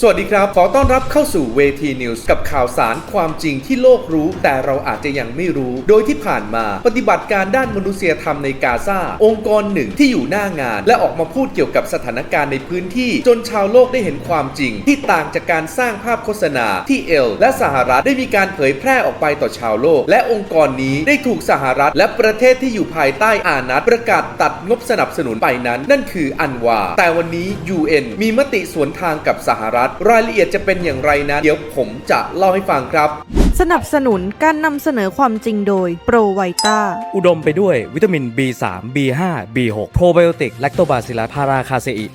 สวัสดีครับ ขอต้อนรับเข้าสู่เวทีนิวส์กับข่าวสารความจริงที่โลกรู้ แต่เราอาจจะยังไม่รู้ โดยที่ผ่านมาปฏิบัติการด้านมนุษยธรรมในกาซาองค์กรหนึ่งที่อยู่หน้างาน และออกมาพูดเกี่ยวกับสถานการณ์ในพื้นที่ จนชาวโลกได้เห็นความจริง ที่ต่างจากการสร้างภาพโฆษณาที่เอล และสหรัฐได้มีการเผยแพร่ออกไปต่อชาวโลก และองค์กรนี้ได้ถูกสหรัฐ และประเทศที่อยู่ภายใต้อานัตประกาศตัดงบสนับสนุนไปนั้น นั่นคืออันวาแต่วันนี้ UN มีมติสวนทางกับสหรัฐรายละเอียดจะเป็นอย่างไรนั้น เดี๋ยวผมจะเล่าให้ฟังครับ สนับสนุนการนำเสนอความจริงโดยโปรไวต้า อุดมไปด้วยวิตามิน B3 B5 B6 โปรไบโอติกแลคโตบาซิลัสพาราคาเซอิ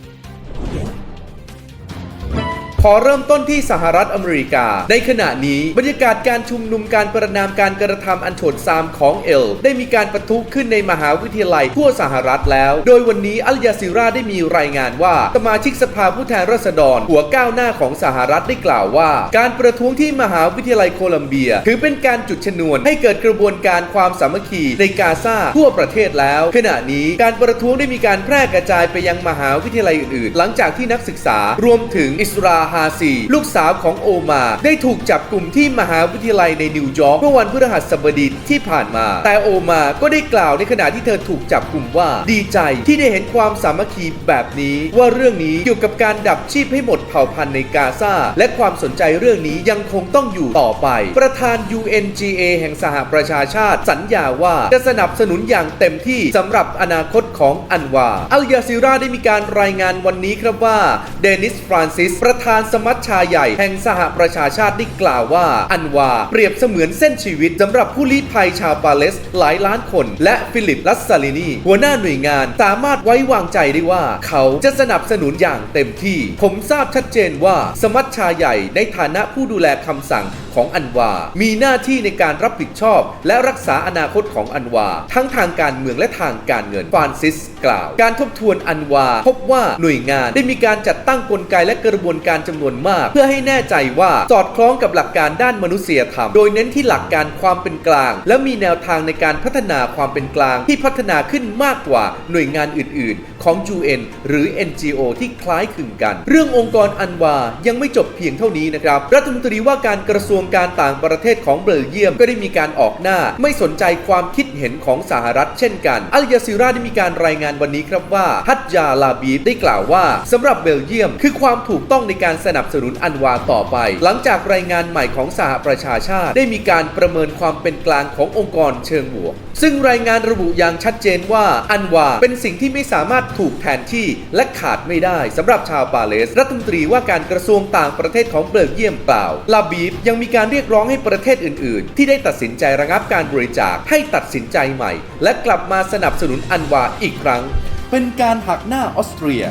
ขอเริ่มต้นที่สหรัฐอเมริกา ในขณะนี้บรรยากาศการชุมนุมการประนามการกระทำอันโฉดซามของเอล ได้มีการประทุขึ้นในมหาวิทยาลัยทั่วสหรัฐแล้ว โดยวันนี้อัลยาซิราได้มีรายงานว่าสมาชิกสภาผู้แทนราษฎร หัวก้าวหน้าของสหรัฐได้กล่าวว่า การประท้วงที่มหาวิทยาลัยโคลัมเบีย ถือเป็นการจุดชนวนให้เกิดกระบวนการความสามัคคีในกาซาทั่วประเทศแล้ว ขณะนี้การประท้วงได้มีการแพร่กระจายไปยังมหาวิทยาลัยอื่นๆ หลังจากที่นักศึกษารวมถึงอิสราฮาซี ลูกสาวของโอมา ได้ถูกจับกลุ่มที่มหาวิทยาลัยในนิวยอร์กเมื่อวันพฤหัสบดีที่ผ่านมา แต่โอมาก็ได้กล่าวในขณะที่เธอถูกจับกลุ่มว่าดีใจที่ได้เห็นความสามัคคีแบบนี้ ว่าเรื่องนี้เกี่ยวกับการดับชีพให้หมดเผ่าพันธุ์ในกาซาและความสนใจเรื่องนี้ยังคงต้องอยู่ต่อไป ประธาน UNGA แห่งสหประชาชาติ สัญญาว่าจะสนับสนุนอย่างเต็มที่สำหรับอนาคตของอันวา อัลยาซิราได้มีการรายงานวันนี้ครับว่าเดนิสฟรานซิส ประธานสมัชชาใหญ่แห่งสหประชาชาติได้กล่าวว่า อันวาเปรียบเสมือนเส้นชีวิตสำหรับผู้ลี้ภัยชาวปาเลสหลายล้านคน และฟิลิปลัสซาลินีหัวหน้าหน่วยงานสามารถไว้วางใจได้ว่า เขาจะสนับสนุนอย่างเต็มที่ ผมทราบชัดเจนว่าสมัชชาใหญ่ในฐานะผู้ดูแลคำสั่งของอันวา มีหน้าที่ในการรับผิดชอบ และรักษาอนาคตของอันวา ทั้งทางการเมืองและทางการเงินฟานซิส กล่าว การทบทวนอันวา พบว่าหน่วยงานได้มีการจัดตั้งกลไกและกระบวนการจำนวนมาก เพื่อให้แน่ใจว่าสอดคล้องกับหลักการด้านมนุษยธรรม โดยเน้นที่หลักการความเป็นกลาง และมีแนวทางในการพัฒนาความเป็นกลางที่พัฒนาขึ้นมากกว่าหน่วยงานอื่น ๆ ของ UN หรือ NGO ที่คล้ายคลึงกัน เรื่ององค์กรอันวายังไม่จบเพียงเท่านี้นะครับรัฐมนตรีว่าการกระทรวงการต่างประเทศของเบลเยียมก็ได้มีการออกหน้า ไม่สนใจความคิดเห็นของสหรัฐ เช่นกันอัลยาซิราได้มีการรายงานวันนี้ครับว่าฮัตยาลาบีได้กล่าวว่าสำหรับเบลเยียม คือความถูกต้องในการสนับสนุนอันวาต่อไป หลังจากรายงานใหม่ของสหประชาชาติ ได้มีการประเมินความเป็นกลางขององค์กรเชิงบวก ซึ่งรายงานระบุอย่างชัดเจนว่าอันวาเป็นสิ่งที่ไม่สามารถถูกแทนที่และขาดไม่ได้สำหรับชาวปาเลส รัฐมนตรีว่าการกระทรวงต่างประเทศของเบลเยียมกล่าวลาบีฟยังมีการเรียกร้องให้ประเทศอื่น ๆ ที่ได้ตัดสินใจระงับการบริจาคให้ตัดสินใจใหม่ และกลับมาสนับสนุนอันวาอีกครั้ง เป็นการหักหน้าออสเตรีย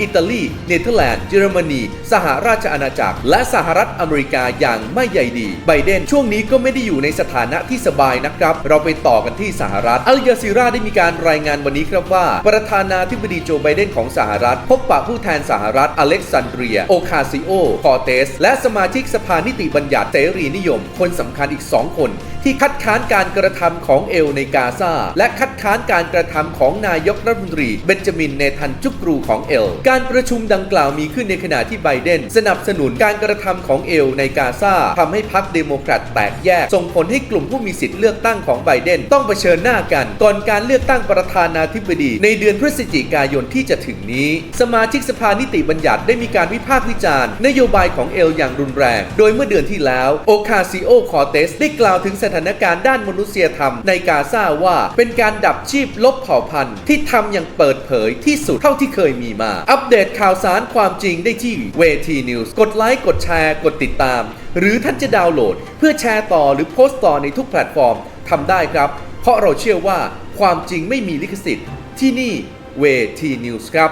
อิตาลี เนเธอร์แลนด์ เยอรมนี สหราชอาณาจักร และสหรัฐอเมริกาอย่างไม่ใยดี ไบเดนช่วงนี้ก็ไม่ได้อยู่ในสถานะที่สบายนะครับ เราไปต่อกันที่สหรัฐ อัลยาซิราได้มีการรายงานวันนี้ครับว่า ประธานาธิบดีโจไบเดนของสหรัฐ พบปะผู้แทนสหรัฐอเล็กซานเดรีย โอคาซิโอ คอเตส และสมาชิกสภานิติบัญญัติเสรีนิยม คนสำคัญอีก 2 คน ที่คัดค้านการกระทำของเอลในกาซาและคัดค้านการกระทำของนายกรัฐมนตรีเบนจามินเนทันจุกรูของเอลการประชุมดังกล่าวมีขึ้นในขณะที่ไบเดน สนับสนุนการกระทำของเอลในกาซาทำให้พรรคเดโมแครตแตกแยก ส่งผลให้กลุ่มผู้มีสิทธิ์เลือกตั้งของไบเดน ต้องเผชิญหน้ากัน ก่อนการเลือกตั้งประธานาธิบดี ในเดือนพฤศจิกายนที่จะถึงนี้ สมาชิกสภานิติบัญญัติได้มีการวิพากษ์วิจารณ์นโยบายของเอลอย่างรุนแรง โดยเมื่อเดือนที่แล้วโอคาซิโอคอเตสได้กล่าวถึงสถานการณ์ด้านมนุษยธรรมในกาซาว่า เป็นการดับชีพลบเผ่าพันธุ์ที่ทำอย่างเปิดเผยที่สุดเท่าที่เคยมีมาอัปเดตข่าวสารความจริงได้ที่เวทีนิวส์กดไลค์กดแชร์ กดติดตาม หรือท่านจะดาวน์โหลด เพื่อแชร์ต่อหรือโพสต์ต่อในทุกแพลตฟอร์มทำได้ครับ เพราะเราเชื่อว่าความจริงไม่มีลิขสิทธิ์ ที่นี่เวทีนิวส์ครับ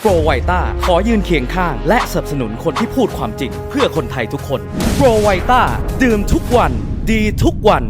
โปรไวต้าขอยืนเคียงข้างและสนับสนุนคนที่พูดความจริง เพื่อคนไทยทุกคนโปรไวต้าดื่มทุกวัน ดีทุกวัน